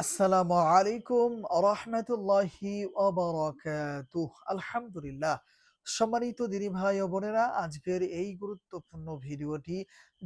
আসসালামু আলাইকুম রহমতুল্লাহি আলহামদুলিল্লাহ। সম্মানিত দিনী ভাই ও বোনেরা, আজকের এই গুরুত্বপূর্ণ ভিডিওটি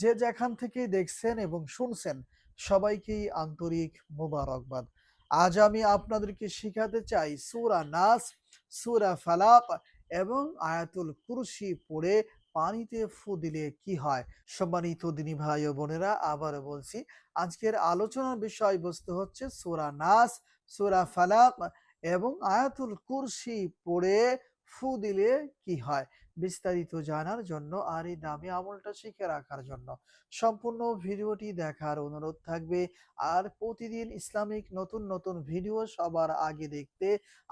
যে যেখান থেকে দেখছেন এবং শুনছেন, সবাইকেই আন্তরিক মোবারকবাদ। আজ আমি আপনাদেরকে শিখাতে চাই সূরা নাস, সূরা ফালাক এবং আয়াতুল কুরসি পড়ে পানিতে ফু দিলে কি হয়? সম্মানিত দিনী ভাই ও বোনেরা আবার বলছি, আজকের আলোচনার বিষয়বস্তু হচ্ছে সূরা নাস, সূরা ফালাক এবং আয়াতুল কুরসি পড়ে ফু দিলে কি হয়? বিস্তারিত জানার জন্য আর এই দামি আমলটা শিখে রাখার জন্য সম্পূর্ণ ভিডিওটি দেখার অনুরোধ থাকবে। আর প্রতিদিন ইসলামিক নতুন নতুন ভিডিও সবার আগে দেখতে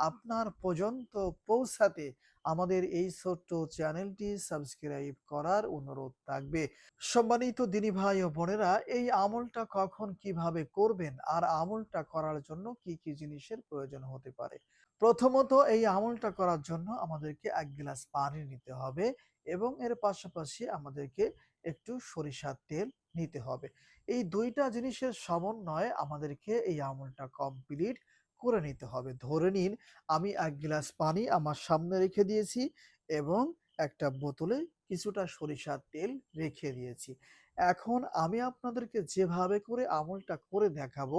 আপনার পর্যন্ত পৌঁছাতে আমাদের এই ছোট্ট চ্যানেলটি সাবস্ক্রাইব করার অনুরোধ থাকবে। সম্মানিত দিনী ভাই ও বোনেরা, এই আমলটা কখন কীভাবে করবেন আর আমলটা করার জন্য কি কি জিনিসের প্রয়োজন হতে পারে? প্রথমত, এই আমলটা করার জন্য আমাদেরকে এক গ্লাস পানি নিতে হবে এবং এর পাশাপাশি আমাদেরকে একটু সরিষার তেল নিতে হবে। এই দুইটা জিনিসের সমন্বয়ে আমাদেরকে এই আমলটা কমপ্লিট করে নিতে হবে। ধরে নিন আমি এক গ্লাস পানি আমার সামনে রেখে দিয়েছি এবং একটা বোতলে কিছুটা সরিষার তেল রেখে দিয়েছি। এখন আমি আপনাদেরকে যেভাবে করে আমলটা করে দেখাবো,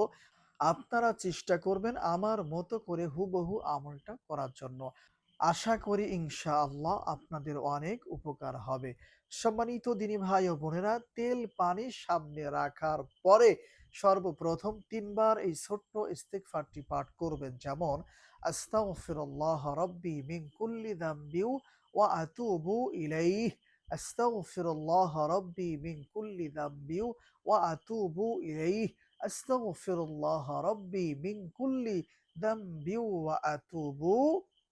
আপনারা চেষ্টা করবেন আমার মতো করে হুবহু আমলটা করার জন্য। আশা করি ইনশাআল্লাহ আপনাদের অনেক উপকার হবে। সম্মানিত দিনী ভাই ও বোনেরা, তেল পানি সামনে রাখার পরে সর্বপ্রথম তিনবার এই ছোট্ট ইস্তেগফারটি পাঠ করবেন। যেমন, আস্তাগফিরুল্লাহ রব্বি মিন কুল্লি যামবি ওয়া আতুবু ইলাইহি। আস্তাগফিরুল্লাহ রব্বি মিন কুল্লি যামবি ওয়া আতুবু ইলাইহি। আস্তাগফিরুল্লাহ রব্বি মিন কুল্লি যামবি ওয়া আতুবু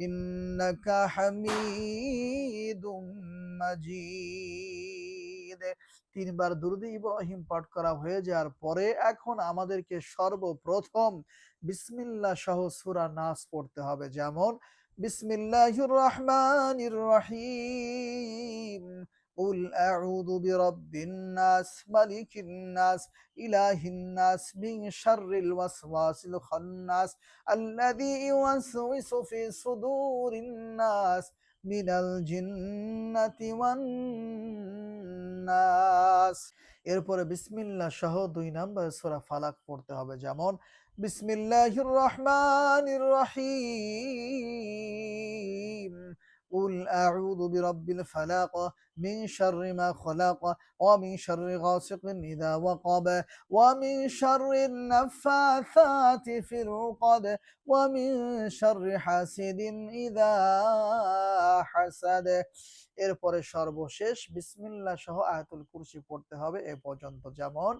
আলি حميد مجيد। তিনবার দুরুদ ইব্রাহিম পাঠ করা হয়ে যাওয়ার পরে এখন আমাদেরকে সর্বপ্রথম বিসমিল্লাহ সহ সুরা নাস পড়তে হবে। যেমন, বিসমিল্লাহির রহমানির রহিম। قل أعوذ برب الناس ملك الناس إله الناس من شر الوسواس الخناس الذي يوسوس في صدور الناس من الجنة والناس এরপরে বিসমিল্লাহ সহ দুই নম্বর সূরা ফালাক পড়তে হবে যেমন বিসমিল্লাহির রহমানির রহিম قل أعوذ برب الفلاق من شر ما خلق ومن شر غاسق إذا وقب ومن شر النفاثات في العقد ومن شر حاسد إذا حسد এরপরে সর্বশেষ বিসমিল্লাহ সহ আয়াতুল কুরসি পড়তে হবে এ পর্যন্ত যেমন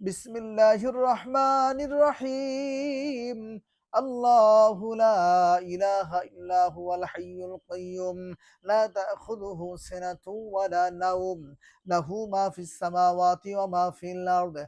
বিসমিল্লাহির রহমানির রহিম الله لا إله إلا هو الحي القيوم لا تأخذه سنة ولا نوم له ما في السماوات وما في الأرض.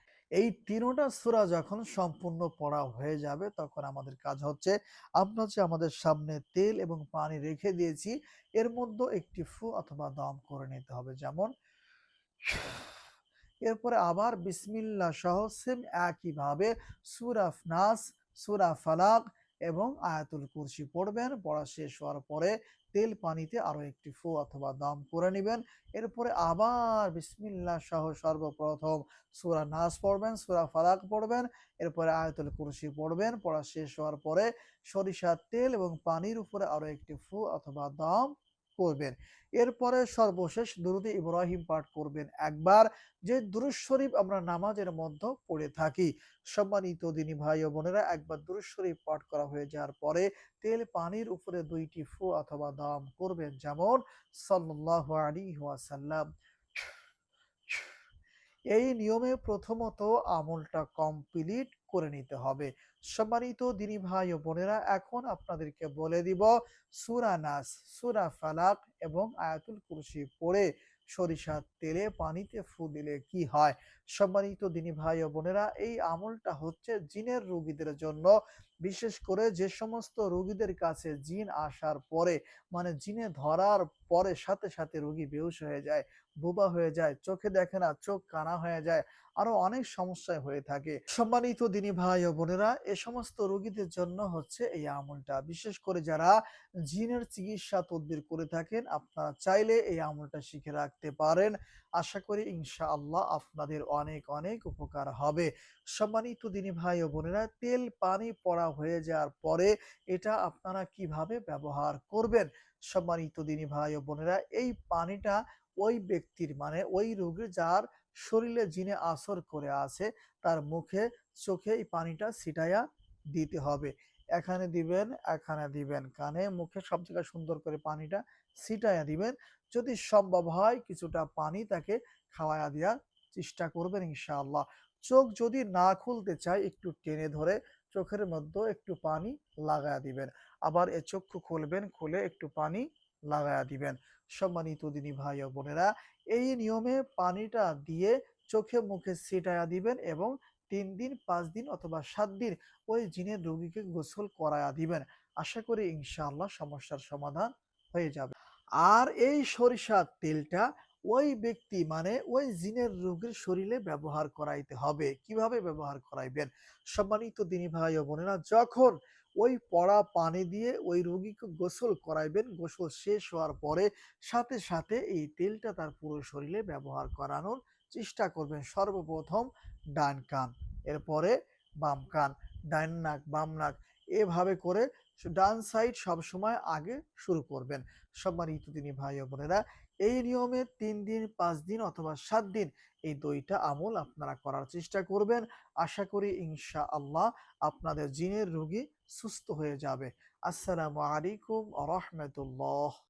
এই তিনোটা সুরা যখন সম্পূর্ণ পড়া হয়ে যাবে, তখন আমাদের কাজ হচ্ছে, আমরা যে আমাদের সামনে তেল এবং পানি রেখে দিয়েছি, এর মধ্যে একটি ফু অথবা দম করে নিতে হবে। যেমন, এরপরে আবার বিসমিল্লা সহ সেম একইভাবে সুরাফ নাস, সুরা ফালাক এবং আয়াতুল কুরসি পড়বেন। পড়া শেষ হওয়ার পরে তেল পানিতে আরও একটি ফু অথবা দম করে নেবেন। এরপরে আবার বিসমিল্লা সহ সর্বপ্রথম সুরা নাস পড়বেন, সুরা ফালাক পড়বেন। এরপরে আয়াতুল কুরসি পড়বেন। পড়া শেষ হওয়ার পরে সরিষার তেল এবং পানির উপরে আরও একটি ফু অথবা দম করবেন। এরপরে সর্বশেষ দুরুদ ইব্রাহিম পাঠ করবেন। একবার যে দুরুদ শরীফ আমরা নামাজের মধ্যে পড়ে থাকি। সম্মানিত দিনী ভাই ও বোনেরা, একবার দুরুদ শরীফ পাঠ করা হয়ে যাওয়ার পরে তেল পানির উপরে দুইটি ফু অথবা দাম করবেন। যেমন সাল্লাল্লাহু আলাইহি ওয়াসাল্লাম। এই নিয়মে প্রথমত আমলটা কমপ্লিট করে নিতে হবে। সম্মানিত দিনী ভাই ও বোনেরা, এখন আপনাদেরকে বলে দিব সূরা নাস, সূরা ফালাক এবং আয়াতুল কুরসি পড়ে সরিষার তেলে পানিতে ফু দিলে কি হয়? সম্মানিত দিনী ভাই ও বোনেরা, এই আমলটা হচ্ছে জিনের রোগীদের জন্য বিশেষ করে যে সমস্ত রোগীদের কাছে জিন আসার পরে মানে জিনে ধরার পরে সাথে সাথে রোগী বেহুশ হয়ে যায়, বোবা হয়ে যায়, চোখে দেখে না, চোখ কানা হয়ে যায়, আরও অনেক সমস্যায় হয়ে থাকে। সম্মানিত দিনী ভাই ও বোনেরা, এ সমস্ত রোগীদের জন্য হচ্ছে এই আমলটা। বিশেষ করে যারা জিনের চিকিৎসা তদবির করে থাকেন, আপনারা চাইলে এই আমলটা শিখে রাখতে পারেন। আশা করি ইনশাআল্লাহ আপনাদের অনেক অনেক উপকার হবে। সম্মানিত দিনী ভাই ও বোনেরা, তেল, পানি, পড়া হয়ে যাওয়ার পরে এটা আপনারা কীভাবে ব্যবহার করবেন? সম্মানিত দিনী ভাই ও বোনেরা, এই পানিটা ওই ব্যক্তির মানে ওই রোগীর যার শরীরে জিনে আসর করে আছে, তার মুখে, চোখে এই পানিটা ছিটাইয়া দিতে হবে। এখানে দিবেন এখানে দিবেন। কানে, মুখে সব জায়গায় সুন্দর করে পানিটা ছিটাইয়া দিবেন। যদি সম্ভব হয় কিছুটা পানি তাকে খাওয়ায়া দেওয়ার চেষ্টা করবেন ইনশাআল্লাহ। চোখ যদি না খুলতে চায়, একটু টেনে ধরে চোখের মধ্যে একটু পানি লাগায়া দিবেন। আবার এ চক্ষু খুলবেন, খুলে একটু পানি লাগায়া দিবেন। সম্মানিত দিনী ভাই ও বোনেরা, এই নিয়মে পানিটা দিয়ে চোখে মুখে ছিটায়া দিবেন এবং তিন দিন, পাঁচ দিন অথবা সাত দিন ওই জিনের রোগীকে গোসল করায়া দিবেন। আশা করি ইনশাআল্লাহ সমস্যার সমাধান হয়ে যাবে। আর এই সরিষার তেলটা ওই ব্যক্তি মানে ওই জিনের রোগীর শরীরে ব্যবহার করাইতে হবে। কীভাবে ব্যবহার করাইবেন? সম্মানিত দিনী ভাই ও বোনেরা, যখন ওই পড়া পানি দিয়ে ওই রোগীকে গোসল করাইবেন, গোসল শেষ হওয়ার পরে সাথে সাথে এই তেলটা তার পুরো শরীরে ব্যবহার করানোর চেষ্টা করবেন। সর্বপ্রথম ডান কান, এরপরে বাম কান, ডান নাক, বাম নাক, এভাবে করে ডান সাইড সবসময় আগে শুরু করবেন। সম্মানিত ইতুদিনী ভাই ও বোনেরা, এই নিয়মে তিন দিন, পাঁচ দিন অথবা সাত দিন এই দুইটা আমল আপনারা করার চেষ্টা করবেন। আশা করি ইনশা আল্লাহ আপনাদের জিনের রোগী সুস্থ হয়ে যাবে। আসসালামু আলাইকুম রহমতুল্লাহ।